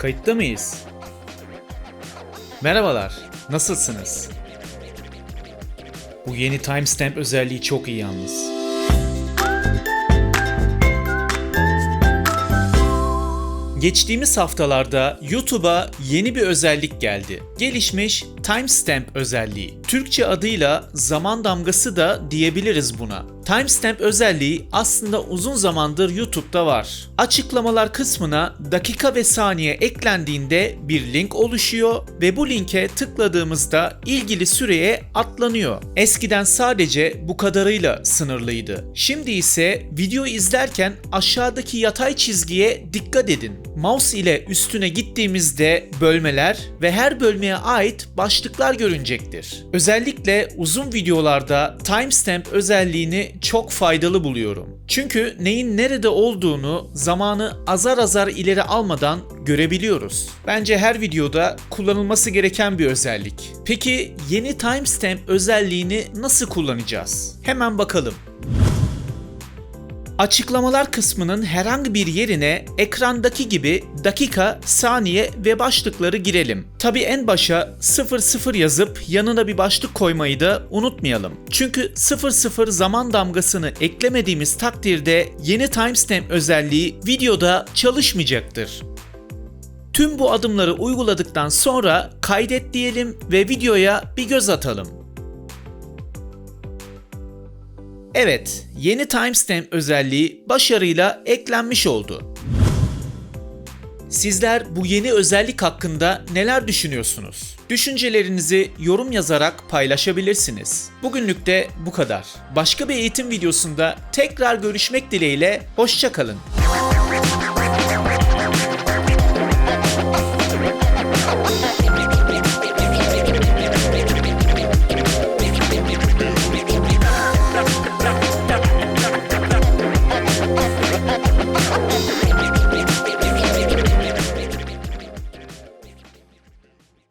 Kayıtta mıyız? Merhabalar, nasılsınız? Bu yeni timestamp özelliği çok iyi yalnız. Geçtiğimiz haftalarda YouTube'a yeni bir özellik geldi. Gelişmiş timestamp özelliği. Türkçe adıyla zaman damgası da diyebiliriz buna. Timestamp özelliği aslında uzun zamandır YouTube'da var. Açıklamalar kısmına dakika ve saniye eklendiğinde bir link oluşuyor ve bu linke tıkladığımızda ilgili süreye atlanıyor. Eskiden sadece bu kadarıyla sınırlıydı. Şimdi ise video izlerken aşağıdaki yatay çizgiye dikkat edin. Mouse ile üstüne gittiğimizde bölmeler ve her bölmeye ait başlıklar görünecektir. Özellikle uzun videolarda timestamp özelliğini çok faydalı buluyorum. Çünkü neyin nerede olduğunu zamanı azar azar ileri almadan görebiliyoruz. Bence her videoda kullanılması gereken bir özellik. Peki yeni timestamp özelliğini nasıl kullanacağız? Hemen bakalım. Açıklamalar kısmının herhangi bir yerine ekrandaki gibi dakika, saniye ve başlıkları girelim. Tabi en başa 00 yazıp yanına bir başlık koymayı da unutmayalım. Çünkü 00 zaman damgasını eklemediğimiz takdirde yeni timestamp özelliği videoda çalışmayacaktır. Tüm bu adımları uyguladıktan sonra kaydet diyelim ve videoya bir göz atalım. Evet, yeni timestamp özelliği başarıyla eklenmiş oldu. Sizler bu yeni özellik hakkında neler düşünüyorsunuz? Düşüncelerinizi yorum yazarak paylaşabilirsiniz. Bugünlük de bu kadar. Başka bir eğitim videosunda tekrar görüşmek dileğiyle hoşçakalın. Thank